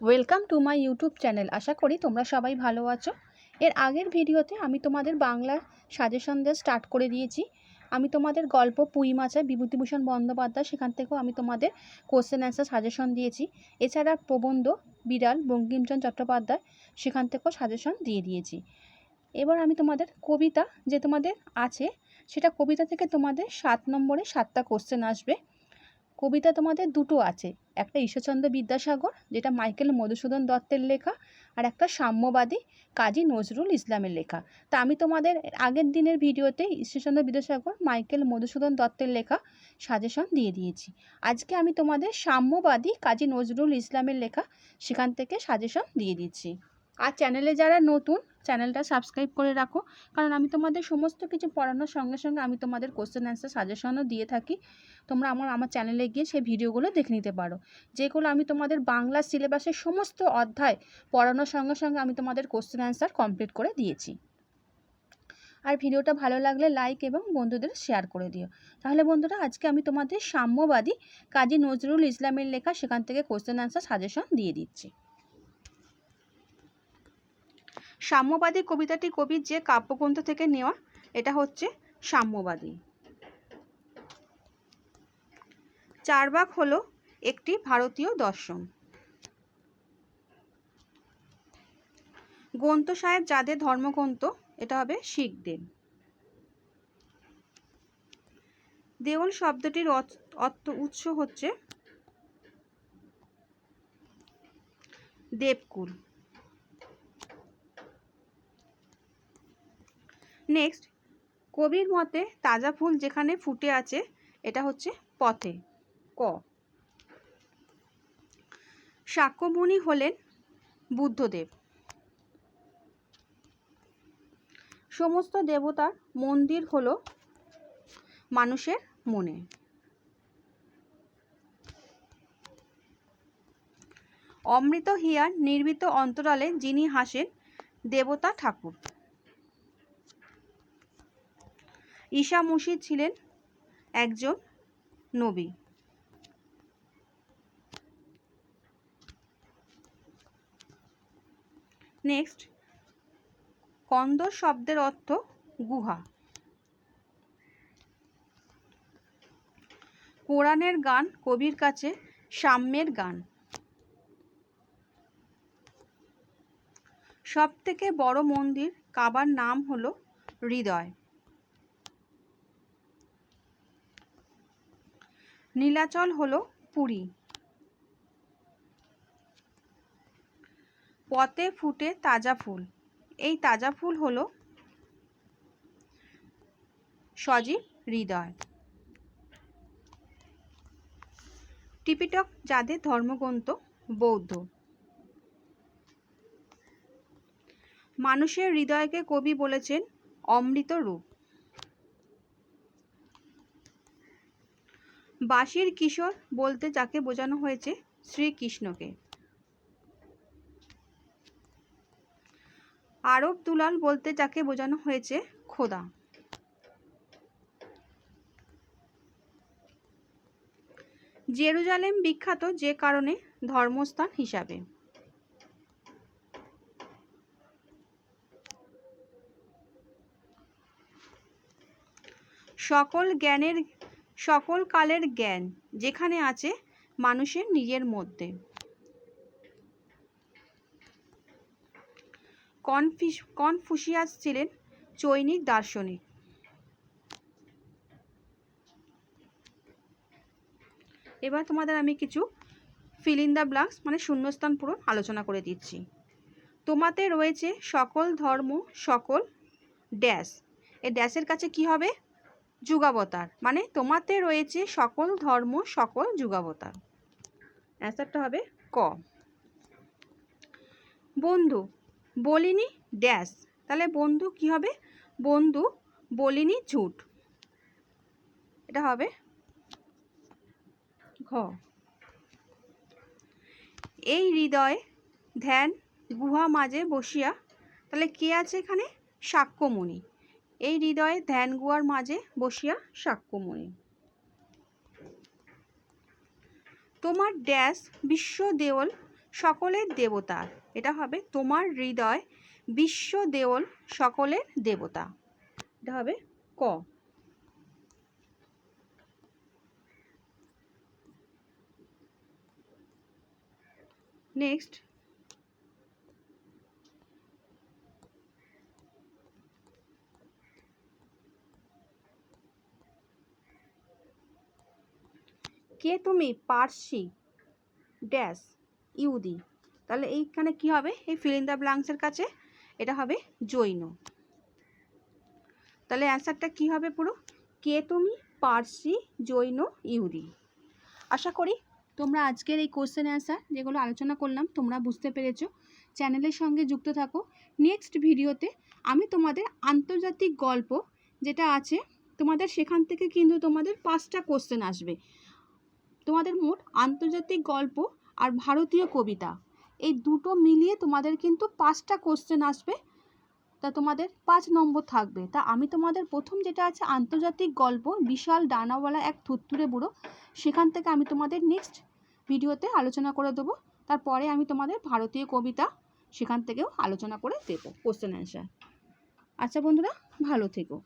Welcome to my YouTube channel আশা করি তোমরা সবাই ভালো আছো। এর আগের ভিডিওতে আমি তোমাদের বাংলা সাজেশন দিয়ে স্টার্ট করে দিয়েছি। আমি তোমাদের গল্প পুঁই মাছে বিভূতিভূষণ বন্দ্যোপাধ্যায়, সেখান থেকেও আমি তোমাদের কোশ্চেন অ্যান্সার সাজেশন দিয়েছি। এছাড়া প্রবন্ধ, বিড়াল, বঙ্কিমচন্দ্র চট্টোপাধ্যায়, সেখান থেকেও সাজেশন দিয়ে দিয়েছি। এবার আমি তোমাদের কবিতা যে তোমাদের আছে, সেটা কবিতা থেকে তোমাদের সাত নম্বরে সাতটা কোশ্চেন আসবে। কবিতা তোমাদের দুটো আছে। একটা ঈশ্বরচন্দ্র বিদ্যাসাগর, যেটা মাইকেল মধুসূদন দত্তের লেখা, আর একটা সাম্যবাদী কাজী নজরুল ইসলামের লেখা। তা আমি তোমাদের আগের দিনের ভিডিওতে ঈশ্বরচন্দ্র বিদ্যাসাগর, মাইকেল মধুসূদন দত্তের লেখা সাজেশন দিয়ে দিয়েছি। আজকে আমি তোমাদের সাম্যবাদী কাজী নজরুল ইসলামের লেখা, সেখান থেকে সাজেশন দিয়ে দিচ্ছি। আর চ্যানেলে যারা নতুন চ্যানেলটা সাবস্ক্রাইব করে রাখো। কারণ আমি তোমাদের সমস্ত কিছু পড়ানোর সঙ্গে সঙ্গে আমি তোমাদের কোশ্চেন অ্যান্সার সাজেশনও দিয়ে থাকি। তোমরা আমার আমার চ্যানেলে গিয়ে সেই ভিডিওগুলো দেখে নিতে পারো। যেগুলো আমি তোমাদের বাংলা সিলেবাসের সমস্ত অধ্যায় পড়ানোর সঙ্গে সঙ্গে আমি তোমাদের কোশ্চেন অ্যান্সার কমপ্লিট করে দিয়েছি। আর ভিডিওটা ভালো লাগলে লাইক এবং বন্ধুদের শেয়ার করে দিও। তাহলে বন্ধুরা, আজকে আমি তোমাদের সাম্যবাদী কাজী নজরুল ইসলামের লেখা সেখান থেকে কোশ্চেন অ্যান্সার সাজেশন দিয়ে দিচ্ছি। সাম্যবাদী কবিতাটি কবির যে কাব্যগ্রন্থ থেকে নেওয়া, এটা হচ্ছে সাম্যবাদী। চারবাক হলো একটি ভারতীয় দর্শন। গ্রন্থ সাহেব যাদের ধর্মগ্রন্থ, এটা হবে শিখদের। দেওল শব্দটির অর্থ উৎস হচ্ছে দেবকুল। নেক্সট কবির মতে তাজা ফুল যেখানে ফুটে আছে, এটা হচ্ছে পথে, ক। শাক্যমুনি হলেন বুদ্ধদেব। সমস্ত দেবতার মন্দির হল মানুষের মনে। অমৃত হিয়ার নির্মিত অন্তরালে যিনি হাসেন, দেবতা ঠাকুর। ঈশা মসিদ ছিলেন একজন নবী। নেক্সট কন্দর শব্দের অর্থ গুহা। কোরআনের গান, কবির কাছে সাম্যের গান। সবথেকে বড় মন্দির কাবার নাম হলো হৃদয়। নীলাচল হলো পুরী। পথে ফুটে তাজা ফুল। এই তাজা ফুল হলো সজীব হৃদয়। টিপিটক যাদের ধর্মগ্রন্থ বৌদ্ধ। মানুষের হৃদয়কে কবি বলেছেন অমৃত রূপ। বাঁশির কিশোর বলতে যাকে বোঝানো হয়েছে শ্রীকৃষ্ণকে। আরব দুলাল বলতে যাকে বোঝানো হয়েছে খোদা। জেরুজালেম বিখ্যাত যে কারণে ধর্মস্থান হিসাবে। সকল জ্ঞানের সকল কালের জ্ঞান যেখানে আছে মানুষের নিজের মধ্যে। কনফিস, কনফুসিয়াস ছিলেন চৈনিক দার্শনিক। এবার তোমাদের আমি কিছু ফিল ইন দ্য ব্লাঙ্কস মানে শূন্যস্থান পূরণ আলোচনা করে দিচ্ছি। তোমাতে রয়েছে সকল ধর্ম, সকল ড্যাশ এই ড্যাশের কাছে কি হবে? যুগাবতার। মানে তোমাতে রয়েছে সকল ধর্ম, সকল যুগাবতার। অ্যান্সারটা হবে ক। বন্ধু, বলিনি, ড্যাশ। তাহলে বন্ধু কি হবে? বন্ধু, বলিনি, ঝুট। এটা হবে ঘ। এই হৃদয়, ধ্যান, গুহা মাঝে বসিয়া, তাহলে কে আছে এখানে? সাক্ষ্যমণি। এই হৃদয়ে ধ্যান গুয়ার মাঝে বসিয়া সাক্ষ্যমণি তোমার ড্যাশ বিশ্ব দেওল সকলের দেবতা। এটা হবে তোমার হৃদয় বিশ্ব দেওল সকলের দেবতা। এটা হবে ক। নেক্সট। কে তুমি? পার্সি। ড্যাশ। ইউদি। তাহলে এইখানে কি হবে? এই ফিল দ্য ব্লাঙ্কসের কাছে এটা হবে জৈন। তাহলে অ্যান্সারটা কি হবে পুরো? কে তুমি? পার্সি, জৈন ইহুদি আশা করি তোমরা আজকের এই কোশ্চেন অ্যান্সার যেগুলো আলোচনা করলাম, তোমরা বুঝতে পেরেছ। চ্যানেলের সঙ্গে যুক্ত থাকো। নেক্সট ভিডিওতে আমি তোমাদের আন্তর্জাতিক গল্প যেটা আছে, তোমাদের সেখান থেকে কিন্তু তোমাদের পাঁচটা কোশ্চেন আসবে। তোমাদের মোট আন্তর্জাতিক গল্প আর ভারতীয় কবিতা। এই দুটো মিলিয়ে তোমাদের কিন্তু পাঁচটা কোশ্চেন আসবে। তা তোমাদের পাঁচ নম্বর থাকবে। তা আমি তোমাদের প্রথম যেটা আছে, আন্তর্জাতিক গল্প, বিশাল ডানাওয়ালা এক থুত্তুরে বুড়ো। সেখান থেকে আমি তোমাদের নেক্সট ভিডিওতে আলোচনা করে দেবো। তারপরে আমি তোমাদের ভারতীয় কবিতা সেখান থেকেও আলোচনা করে দেবো কোশ্চেন অ্যান্সার আচ্ছা বন্ধুরা, ভালো থেকো।